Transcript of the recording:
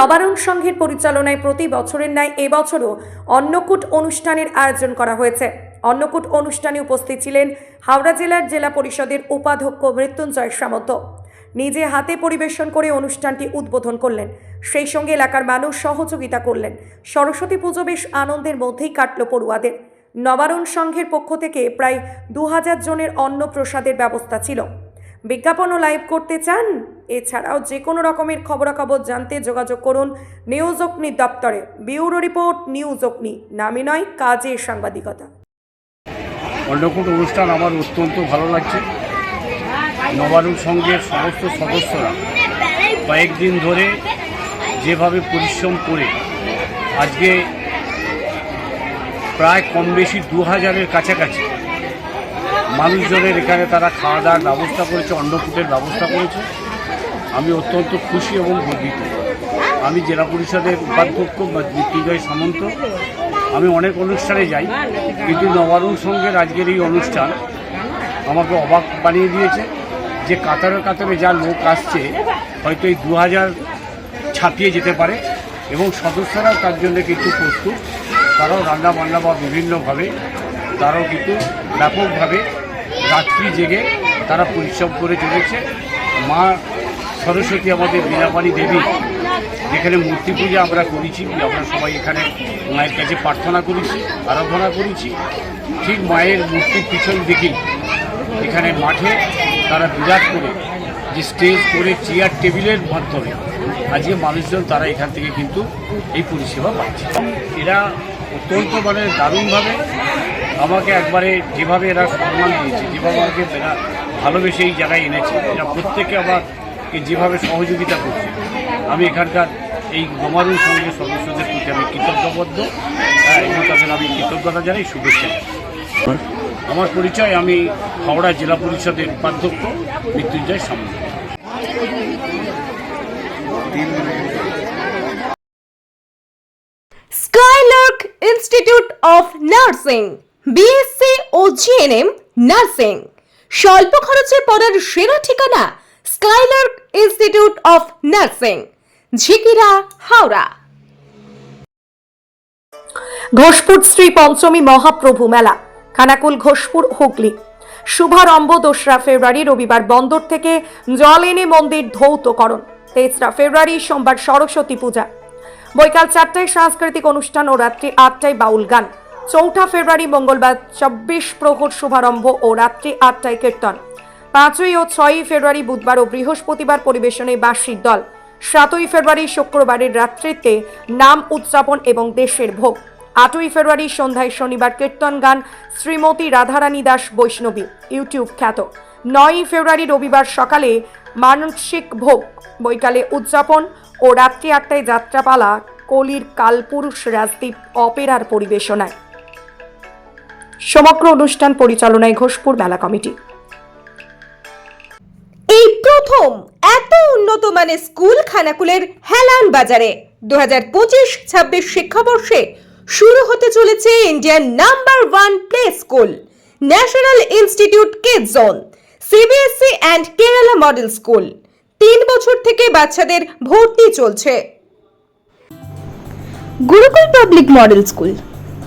নবারণ সংঘের পরিচালনায় প্রতি বছরের ন্যায় এবছরও অন্নকূট অনুষ্ঠানের আয়োজন করা হয়েছে। অন্নকূট অনুষ্ঠানে উপস্থিত ছিলেন হাওড়া জেলার জেলা পরিষদের উপাধ্যক্ষ মৃত্যুঞ্জয় সামন্ত। নিজে হাতে পরিবেশন করে অনুষ্ঠানটি উদ্বোধন করলেন। সেই সঙ্গে এলাকার মানুষ সহযোগিতা করলেন। সরস্বতী পুজো বেশ আনন্দের মধ্যেই কাটল পড়ুয়াদের। নবারণ সংঘের পক্ষ থেকে প্রায় দু হাজার জনের অন্ন প্রসাদের ব্যবস্থা ছিল। বিজ্ঞাপনও লাইভ করতে চান? এছাড়াও যে কোনো রকমের খবরাখবর জানতে যোগাযোগ করুন নিউজ অগ্নি দপ্তরে। বিউরো রিপোর্ট, নিউজ অগ্নি। নামে নয়, কাজের সাংবাদিকতা। অন্নকূট অনুষ্ঠান আমার অত্যন্ত ভালো লাগছে। নবারুণ সংঘের সমস্ত সদস্যরা কয়েকদিন ধরে যেভাবে পরিশ্রম করে আজকে প্রায় কম বেশি দু হাজারের কাছাকাছি মানুষজনের এখানে তারা খাওয়া দাওয়ার ব্যবস্থা করেছে, অন্নকূটের ব্যবস্থা করেছে। আমি অত্যন্ত খুশি এবং গর্বিত। আমি জেলা পরিষদের উপাধ্যক্ষ বা মৃত্যুঞ্জয় সামন্ত। আমি অনেক অনুষ্ঠানে যাই, কিন্তু নবারুণ সংঘের আজকের এই অনুষ্ঠান আমাকে অবাক বানিয়ে দিয়েছে যে কাতারে কাতারে যা লোক আসছে, হয়তো এই দু হাজার ছাপিয়ে যেতে পারে এবং সদস্যরাও তার জন্য কিন্তু প্রস্তুত। তারাও রান্না বান্না বা বিভিন্নভাবে তারাও কিন্তু ব্যাপকভাবে রাত্রি জেগে তারা পরিশ্রম করে চলেছে। মা সরস্বতী আমাদের বীণাপাণী দেবী, যেখানে মূর্তি পূজা আমরা করেছি, আমরা সবাই এখানে মায়ের কাছে প্রার্থনা করেছি, আরাধনা করেছি। ঠিক মায়ের মূর্তির পিছন দিকেই এখানে মাঠে তারা বিরাট করে যে স্টেজ করে চেয়ার টেবিলের মাধ্যমে আজকে মানুষজন তারা এখান থেকে কিন্তু এই পরিষেবা পাচ্ছে। এরা অত্যন্ত মানে দারুণভাবে আমাকে একবারে যেভাবে এরা সম্মান দিয়েছে যেভাবে আমাকে এরা ভালোবেসে এই জায়গায় এনেছে এরা প্রত্যেকে আমাকে যেভাবে সহযোগিতা করছে। আমি এখানকার এই গমারুল সঙ্গে সদস্যদের প্রতি আমি কৃতজ্ঞবদ্ধ। হ্যাঁ, এবং তাদের আমি কৃতজ্ঞতা জানাই শুভেচ্ছা আমার পরিচয় আমি হাওড়া জেলা পরিষদের উপাধ্যক্ষ Mrityunjoy Samanta Skylark institute of nursing. BSc O GNM nursing স্বল্প খরচে পড়ার সেরা ঠিকানা Skylark institute of nursing Jhikira, Howrah. Ghoshpur Shri Panchami Mahaprabhu মেলা, খানাকুল ঘোষপুর, হুগলি। শুভারম্ভ দোসরা ফেব্রুয়ারি, রবিবার বন্দর থেকে জল এনে মন্দির ধৌতকরণ, তেসরা ফেব্রুয়ারি, সোমবার সরস্বতী পূজা। বৈকাল চারটায় সাংস্কৃতিক অনুষ্ঠান ও রাত্রি আটটায় বাউল গান। চৌঠা ফেব্রুয়ারি মঙ্গলবার চব্বিশ প্রহর শুভারম্ভ ও রাত্রি আটটায় কীর্তন। পাঁচই ও ছয়ই ফেব্রুয়ারি বুধবার ও বৃহস্পতিবার পরিবেশনে বার্ষিক দল। সাতই ফেব্রুয়ারি শুক্রবারের রাত্রিতে নাম উদযাপন এবং দেশের ভোগ। আটই ফেব্রুয়ারি সন্ধ্যায় শনিবার কীর্তন গান শ্রীমতী রাধারানী দাস বৈষ্ণবী, ইউটিউব খ্যাত। নয়ই ফেব্রুয়ারি রবিবার সকালে মানসিক ভোগ, বৈকালে উদযাপন ও রাত্রি আটটায় যাত্রাপালা, কলির কালপুরুষ রাজদীপ অপেরার পরিবেশনায়। সমগ্র অনুষ্ঠান পরিচালনায় ঘোষপুর মেলা কমিটি। এই প্রথম এত উন্নত মানের স্কুল খানাকুলের হেলান বাজারে দু হাজার পঁচিশ ছাব্বিশ শিক্ষাবর্ষে শুরু হতে চলেছে Indian number one play school national institute kid zone CBSC and Kerala model school. তিন বছর থেকে বাচ্চাদের ভর্তি চলছে। Gurukul public model school